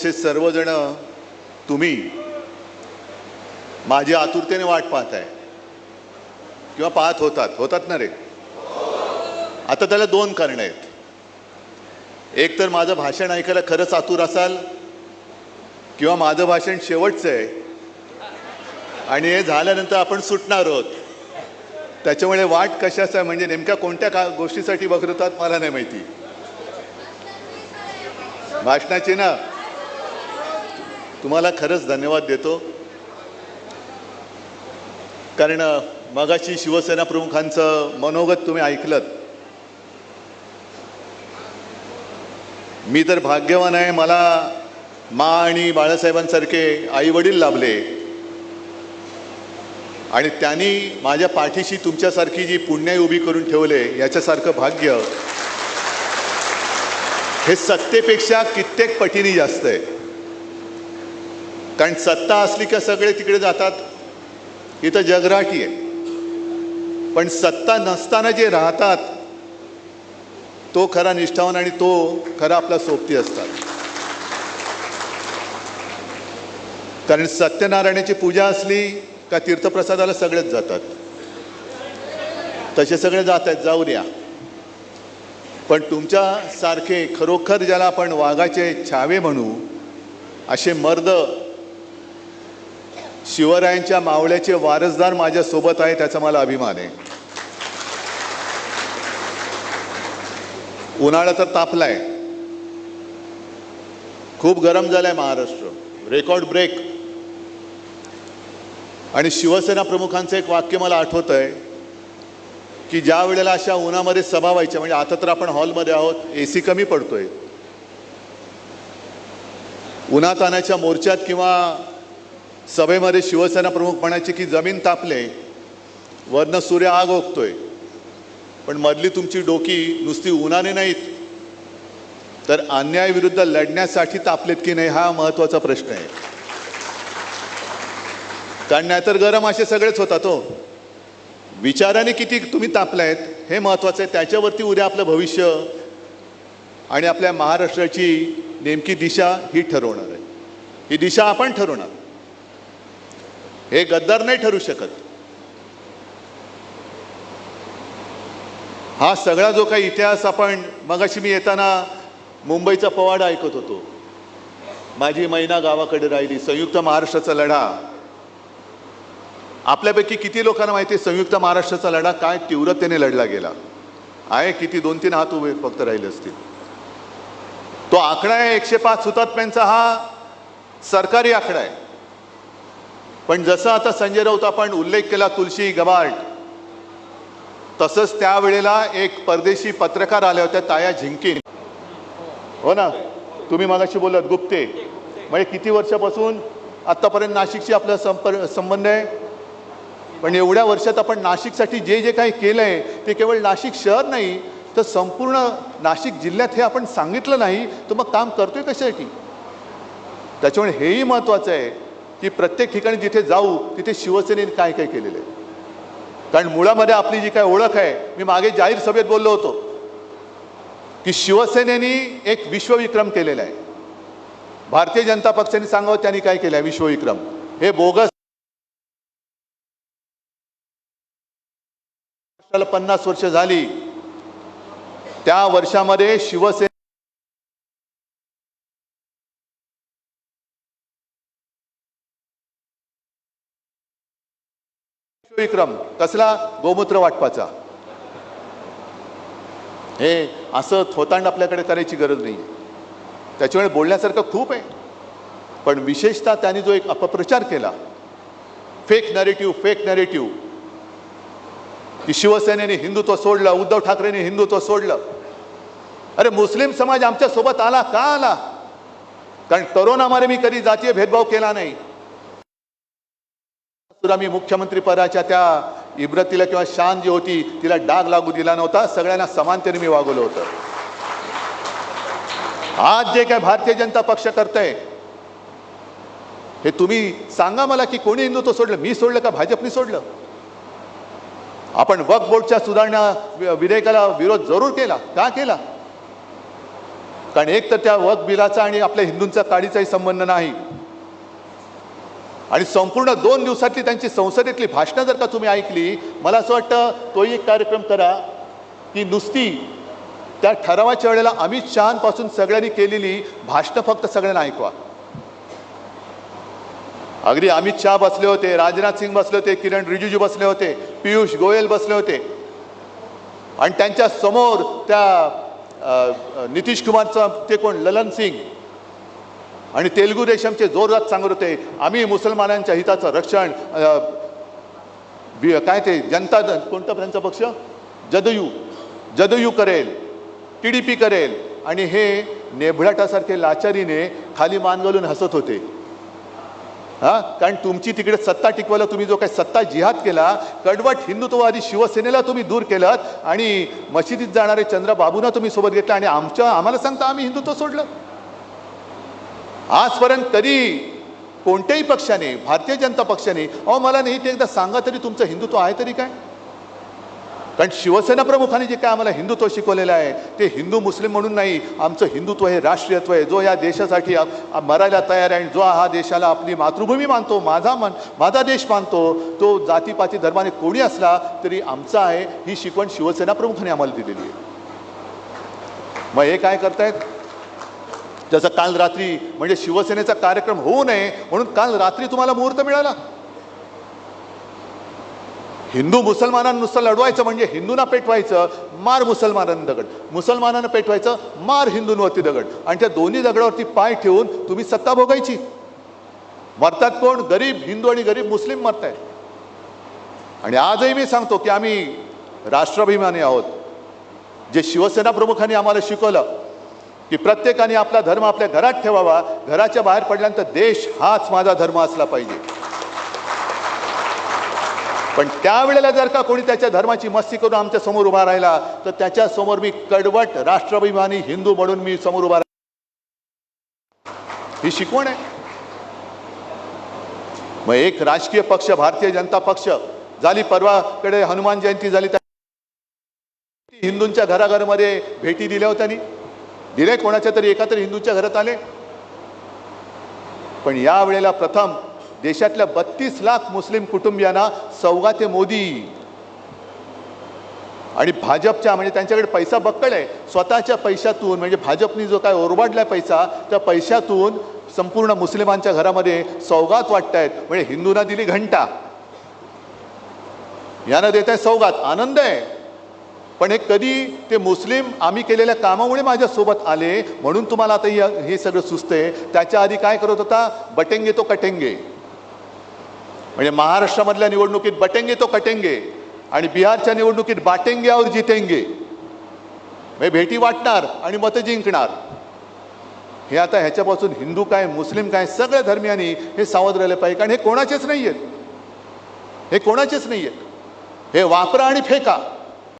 असे सर्वजण तुम्ही माझी आतुरतेने वाट पाहताय किंवा पाहत होतात. होतात ना रे? आता त्याला दोन कारणं आहेत. एक तर माझं भाषण ऐकायला खरंच आतुर असाल किंवा माझं भाषण शेवटचं आहे. आणि हे झाल्यानंतर आपण सुटणार आहोत. त्याच्यामुळे वाट कशाचं आहे म्हणजे नेमक्या कोणत्या का गोष्टीसाठी बघतात मला नाही माहिती. भाषणाची ना तुम्हाला खरंच धन्यवाद देतो. कारण मगाशी शिवसेना प्रमुखांचं मनोगत तुम्ही ऐकलं मी तर भाग्यवान आहे मला मा आणि बाळासाहेबांसारखे आई वडील लाभले. आणि त्यांनी माझ्या पाठीशी तुमच्यासारखी जी पुण्याई उभी करून ठेवले याच्यासारखं भाग्य. हे सत्तेपेक्षा कित्येक पटीने जास्त आहे. कारण सत्ता असली का सगळे तिकडे जातात. इथं जगराटी आहे. पण सत्ता नसताना जे राहतात तो खरा निष्ठावान आणि तो खरा आपला सोबती असतात. कारण सत्यनारायणाची पूजा असली का तीर्थप्रसादाला सगळेच जातात. तसे सगळे जात आहेत जाऊ द्या. पण तुमच्यासारखे खरोखर ज्याला आपण वाघाचे छावे म्हणू असे मर्द शिवरायांच्या मावळ्याचे वारसदार माझ्यासोबत आहे त्याचा मला अभिमान आहे. उन्हाळा तर तापलाय. खूप गरम झालाय महाराष्ट्र. रेकॉर्ड ब्रेक आणि शिवसेना प्रमुखांचं एक वाक्य मला आठवत आहे की ज्या वेळेला अशा उन्हामध्ये सभा व्हायच्या म्हणजे आता तर आपण हॉलमध्ये आहोत ए सी कमी पडतोय. उन्हात आणायच्या मोर्चात किंवा सभेमध्ये शिवसेना प्रमुख म्हणायचे की जमीन तापले वरनं सूर्य आग ओकतोय. पण मधली तुमची डोकी नुसती उन्हाने नाहीत. तर अन्यायाविरुद्ध लढण्यासाठी तापलेत की नाही हा महत्त्वाचा प्रश्न आहे. कारण नाहीतर गरम असे सगळेच होता तो हो. विचाराने किती तुम्ही तापलायत हे महत्त्वाचं आहे. त्याच्यावरती उद्या आपलं भविष्य आणि आपल्या महाराष्ट्राची नेमकी दिशा ही ठरवणार आहे. ही दिशा आपण ठरवणार. हे गद्दार नाही ठरू शकत. हा सगळा जो काही इतिहास आपण मगाशी मी येताना मुंबईचा पवाडा ऐकत होतो. माझी मैना गावाकडे राहिली संयुक्त महाराष्ट्राचा लढा. आपल्यापैकी किती लोकांना माहिती आहे संयुक्त महाराष्ट्राचा लढा काय तीव्रतेने लढला गेला? आहे किती दोन तीन हात उभे फक्त राहिले असतील. तो आकडा आहे एकशे पाच हुतात्म्यांचा हा सरकारी आकडा आहे. पण जसं आता संजय राऊत आपण उल्लेख केला तुलसी गबार्ड तसंच त्यावेळेला एक परदेशी पत्रकार आल्या होत्या ताया झिंकीन. हो ना? तुम्ही मगाशी बोलत गुप्ते. म्हणजे किती वर्षापासून आत्तापर्यंत नाशिकशी आपला संपर्क संबंध आहे? पण एवढ्या वर्षात आपण नाशिकसाठी जे जे काही केलं आहे ते केवळ नाशिक शहर नाही तर संपूर्ण नाशिक जिल्ह्यात हे आपण सांगितलं नाही तर मग काम करतोय कशासाठी? त्याच्यामुळे हेही महत्त्वाचं आहे. की प्रत्येक ठिकाणी जिथे जाऊ तिथे शिवसेनेने काय काय केलेलं आहे. कारण मुळामध्ये आपली जी काय ओळख आहे मी मागे जाहीर सभेत बोललो होतो की शिवसेनेने एक विश्वविक्रम केलेला आहे. भारतीय जनता पक्षाने सांगावं त्यांनी काय केलं आहे विश्वविक्रम. हे बोगस पन्नास वर्ष झाली. त्या वर्षामध्ये शिवसेना विक्रम कसला? गोमूत्र वाटपाचा. हे असं थोतांड आपल्याकडे करायची गरज नाही. त्याच्यामुळे बोलण्यासारखं खूप आहे. पण विशेषतः त्यांनी जो एक अपप्रचार केला फेक नरेटिव्ह फेक नरेटिव्ह की शिवसेनेने हिंदुत्व सोडलं उद्धव ठाकरेने हिंदुत्व सोडलं. अरे मुस्लिम समाज आमच्यासोबत आला का आला? कारण करोनामध्ये मी कधी जातीय भेदभाव केला नाही. सुद्धा मी मुख्यमंत्रीपदाच्या त्या इब्रतीला किंवा शान जी होती तिला डाग लागू दिला नव्हता. सगळ्यांना समानतेने मी वागवलं होतं. आज जे काय भारतीय जनता पक्ष करतंय हे तुम्ही सांगा मला की कोणी हिंदुत्व सोडलं? मी सोडलं का भाजपनी सोडलं? आपण वक्फ बोर्डच्या सुधारणा विधेयकाला विरोध जरूर केला. का केला? कारण एक तर त्या वक बिलाचा आणि आपल्या हिंदूंचा काडीचाही संबंध नाही. आणि संपूर्ण दोन दिवसातली त्यांची संसदेतली भाषणं जर का तुम्ही ऐकली मला असं वाटतं तोही एक कार्यक्रम करा की नुसती त्या ठरावाच्या वेळेला अमित शहापासून सगळ्यांनी केलेली भाषणं फक्त सगळ्यांना ऐकवा. अगदी अमित शहा बसले होते राजनाथ सिंग बसले होते किरण रिजिजू बसले होते पियुष गोयल बसले होते. आणि त्यांच्यासमोर त्या नितीश कुमारचं ते कोण ललन सिंग आणि तेलुगू देशमचे जोरदार सांगत होते. आम्ही मुसलमानांच्या हिताचं रक्षण काय ते जनता दल कोणता त्यांचा पक्ष? जदयू. जदयू करेल टी डी पी करेल. आणि हे नेभळाटासारखे लाचारीने खाली मान घालून हसत होते. हां? कारण तुमची तिकडे सत्ता टिकवायला तुम्ही जो काही सत्ता जिहाद केला कडवट हिंदुत्ववादी शिवसेनेला तुम्ही दूर केलं आणि मशिदीत जाणारे चंद्रबाबूंना तुम्ही सोबत घेतलं आणि आमच्या आम्हाला सांगता आम्ही हिंदुत्व सोडलं. आजपर्यंत कधी कोणत्याही पक्षाने भारतीय जनता पक्षाने अहो मला नाही ते एकदा सांगा तरी तुमचं हिंदुत्व आहे तरी काय? कारण शिवसेना प्रमुखाने जे काय आम्हाला हिंदुत्व शिकवलेलं आहे ते हिंदू मुस्लिम म्हणून नाही आमचं हिंदुत्व हे राष्ट्रीयत्व आहे. जो या देशासाठी मरायला तयार आहे आणि जो हा देशाला आपली मातृभूमी मानतो माझा मान माझा देश मानतो तो जातीपाती धर्माने कोणी असला तरी आमचा आहे ही शिकवण शिवसेना प्रमुखाने आम्हाला दिलेली आहे. मग हे काय करतायत? जसं काल रात्री म्हणजे शिवसेनेचा कार्यक्रम होऊ नये म्हणून काल रात्री तुम्हाला मुहूर्त मिळाला. हिंदू मुसलमानांनुसार लढवायचं म्हणजे हिंदूंना पेटवायचं मार मुसलमानांना दगड. मुसलमानांना पेटवायचं मार हिंदूंवरती दगड. आणि त्या दोन्ही दगडावरती पाय ठेवून तुम्ही सत्ता भोगायची. मरतात कोण? गरीब हिंदू आणि गरीब मुस्लिम मरतायत आणि आजही मी सांगतो की आम्ही राष्ट्राभिमानी आहोत. जे शिवसेना प्रमुखांनी आम्हाला शिकवलं की प्रत्येकाने आपला धर्म आपल्या घरात ठेवावा. घराच्या बाहेर पडल्यानंतर देश हाच माझा धर्म असला पाहिजे. पण त्यावेळेला जर का कोणी त्याच्या धर्माची मस्ती करून आमच्यासमोर उभा राहिला तर त्याच्यासमोर मी कडवट राष्ट्राभिमानी हिंदू म्हणून मी समोर उभा राहिला. ही शिकवण आहे. मग एक राजकीय पक्ष भारतीय जनता पक्ष झाली परवाकडे हनुमान जयंती झाली त्या हिंदूंच्या घराघरामध्ये भेटी दिल्या होत्या दिले कोणाच्या तरी एका तरी हिंदूच्या घरात आले. पण या वेळेला प्रथम देशातल्या बत्तीस लाख मुस्लिम कुटुंबियांना सौगाते मोदी. आणि भाजपच्या म्हणजे त्यांच्याकडे पैसा बक्कळ आहे. स्वतःच्या पैशातून म्हणजे भाजपनी जो काय ओरबाडला पैसा त्या पैशातून संपूर्ण मुस्लिमांच्या घरामध्ये सौगात वाटतायत. म्हणजे हिंदूंना दिली घंटा. यानं देत आहे सौगात. आनंद आहे. पण हे कधी ते मुस्लिम आम्ही केलेल्या कामामुळे माझ्यासोबत आले म्हणून तुम्हाला आता हे हे सगळं सुचतंय. त्याच्या आधी काय करत होता? बटेंगे तो कटेंगे. म्हणजे महाराष्ट्रामधल्या निवडणुकीत बटेंगे तो कटेंगे आणि बिहारच्या निवडणुकीत बाटेंगे और जितेंगे. म्हणजे भेटी वाटणार आणि मतं जिंकणार. हे आता ह्याच्यापासून हिंदू काय मुस्लिम काय सगळ्या धर्मियांनी हे सावध राहिले पाहिजे. कारण हे कोणाचेच नाही आहेत हे कोणाचेच नाही आहेत हे वापरा आणि फेका.